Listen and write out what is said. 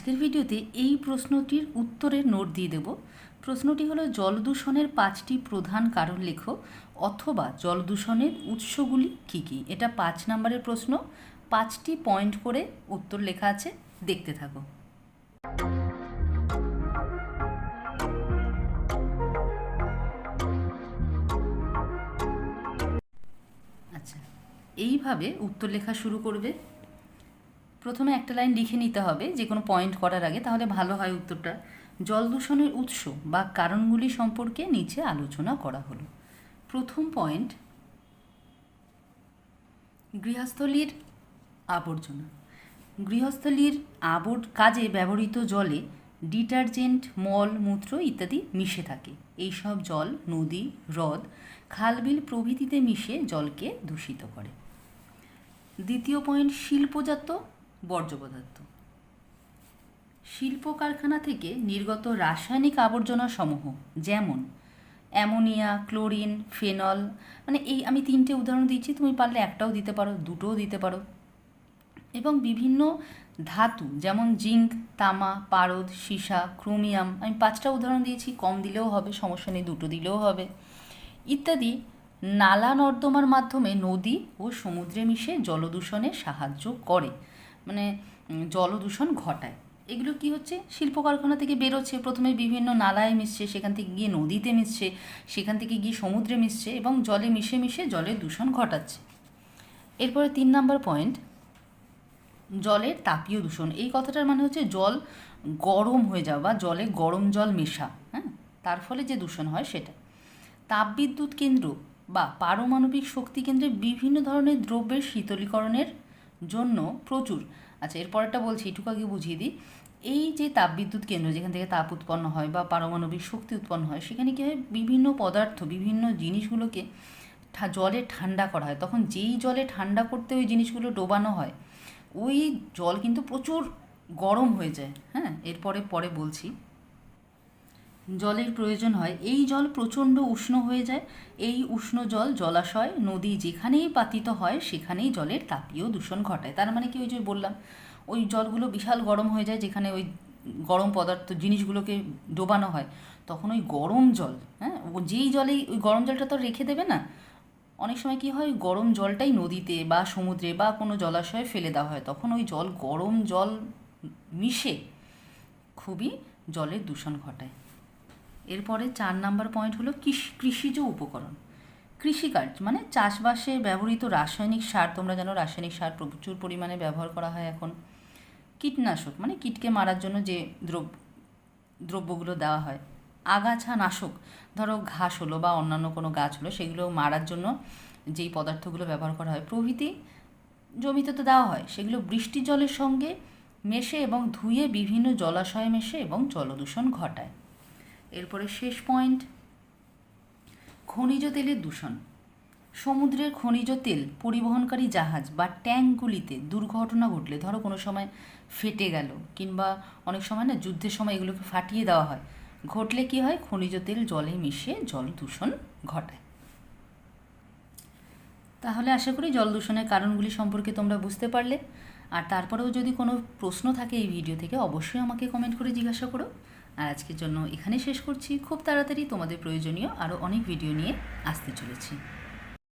আজকের ভিডিওতে এই প্রশ্নটির উত্তরের নোট দিয়ে দেব। প্রশ্নটি হলো, জল দূষণের পাঁচটি প্রধান কারণ লেখো, অথবা জল দূষণের উৎসগুলি কী কী? এটা পাঁচ নম্বরের প্রশ্ন। পাঁচটি পয়েন্ট করে উত্তর লেখা আছে, দেখতে থাকো। আচ্ছা এইভাবে উত্তর লেখা শুরু করবে। প্রথমে একটা লাইন লিখে নিতে হবে, যে কোনো পয়েন্ট করার আগে, তাহলে ভালো হয় উত্তরটা। জল দূষণের উৎস বা কারণগুলি সম্পর্কে নিচে আলোচনা করা হলো। প্রথম পয়েন্ট গৃহস্থলীর আবর্জনা। গৃহস্থলীর আবর, কাজে ব্যবহৃত জলে ডিটারজেন্ট, মল, মূত্র ইত্যাদি মিশে থাকে। এইসব জল, নদী, হ্রদ, খালবিল প্রভৃতিতে মিশে জলকে দূষিত করে। দ্বিতীয় পয়েন্ট শিল্পজাত বর্জ্য পদার্থ। শিল্প কারখানা থেকে নির্গত রাসায়নিক আবর্জনা সমূহ, যেমন অ্যামোনিয়া, ক্লোরিন, ফেনল মানে এই আমি তিনটে উদাহরণ দিচ্ছি, তুমি পারলে একটাও দিতে পারো, দুটোও দিতে পারো। এবং বিভিন্ন ধাতু, যেমন জিঙ্ক, তামা, পারদ, সীসা, ক্রোমিয়াম, আমি পাঁচটা উদাহরণ দিয়েছি, কম দিলেও হবে, সমস্যা নেই, দুটো দিলেও হবে। ইত্যাদি নালা নর্দমার মাধ্যমে নদী ও সমুদ্রে মিশে জলদূষণে সাহায্য করে। মানে জলদূষণ ঘটায়। এগুলো কি হচ্ছে? শিল্প কারখানা থেকে বেরোচ্ছে, প্রথমে বিভিন্ন নালায় মিশছে, সেখান থেকে গিয়ে নদীতে মিশছে, সেখান থেকে গিয়ে সমুদ্রে মিশছে এবং জলে মিশে মিশে জলের দূষণ ঘটাচ্ছে। এরপরে তিন নম্বর পয়েন্ট, জলের তাপীয় দূষণ। এই কথাটার মানে হচ্ছে জল গরম হয়ে যাওয়া বা জলে গরম জল মেশা হ্যাঁ? তার ফলে যে দূষণ হয় সেটা। তাপবিদ্যুৎ কেন্দ্র বা পারমাণবিক শক্তি কেন্দ্রে বিভিন্ন ধরনের দ্রব্যের শীতলীকরণের জন্য প্রচুর। আচ্ছা এরপরটা বলছি, এটুকু আগে বুঝিয়ে দিই। এই যে তাপবিদ্যুৎ কেন্দ্র, যেখান থেকে তাপ উৎপন্ন হয় বা পারমাণবিক শক্তি উৎপন্ন হয়, সেখানে কী হয়? বিভিন্ন পদার্থ, বিভিন্ন জিনিসগুলোকে জলে ঠান্ডা করা হয়। তখন যেই জলে ঠান্ডা করতে ওই জিনিসগুলো ডোবানো হয়, ওই জল কিন্তু প্রচুর গরম হয়ে যায়। হ্যাঁ এরপরে, পরে বলছি। জলের প্রয়োজন হয়। এই জল প্রচণ্ড উষ্ণ হয়ে যায়। এই উষ্ণ জল জলাশয়, নদী যেখানেই পাতিত হয়, সেখানেই জলের তাপীয় দূষণ ঘটায়। তার মানে কি? ওই যে বললাম, ওই জলগুলো বিশাল গরম হয়ে যায়, যেখানে ওই গরম পদার্থ জিনিসগুলোকে ডোবানো হয়। তখন ওই গরম জল হ্যাঁ? ও যেই জলেই, ওই গরম জলটা তো রেখে দেবে না। অনেক সময় কি হয়? গরম জলটাই নদীতে বা সমুদ্রে বা কোনো জলাশয়ে ফেলে দেওয়া হয়। তখন ওই জল, গরম জল মিশে খুবই জলের দূষণ ঘটায়। এরপরে চার নাম্বার পয়েন্ট হলো কৃষি, কৃষিজ উপকরণ। কৃষিকাজ মানে চাষবাসে ব্যবহৃত রাসায়নিক সার, তোমরা জানো রাসায়নিক সার প্রচুর পরিমাণে ব্যবহার করা হয় এখন। কীটনাশক মানে কীটকে মারার জন্য যে দ্রব্য দ্রব্যগুলো দেওয়া হয়। আগাছা নাশক, ধরো ঘাস হলো বা অন্যান্য কোনো গাছ হলো, সেগুলো মারার জন্য যেই পদার্থগুলো ব্যবহার করা হয়, প্রভৃতি জমিতে তো দেওয়া হয়, সেগুলো বৃষ্টি জলের সঙ্গে মেশে এবং ধুয়ে বিভিন্ন জলাশয়ে মেশে এবং জলদূষণ ঘটায়। এরপরে শেষ পয়েন্ট। খনিজ তেলের দূষণ। সমুদ্রের খনিজ তেল পরিবহনকারী জাহাজ বা ট্যাঙ্কগুলিতে দুর্ঘটনা ঘটলে, ধরো কোনো সময় ফেটে গেল কিংবা অনেক সময় না যুদ্ধের সময় এগুলোকে ফাটিয়ে দেওয়া হয়, ঘটলে কি হয়? খনিজ তেল জলে মিশে জল দূষণ ঘটায়। তাহলে আশা করি জল দূষণের কারণগুলি সম্পর্কে তোমরা বুঝতে পারলে। আর তারপরেও যদি কোনো প্রশ্ন থাকে এই ভিডিও থেকে, অবশ্যই আমাকে কমেন্ট করে জিজ্ঞাসা করো। আর আজকের জন্য এখানে শেষ করছি। খুব তাড়াতাড়ি তোমাদের প্রয়োজনীয় আরও অনেক ভিডিও নিয়ে আসতে চলেছি।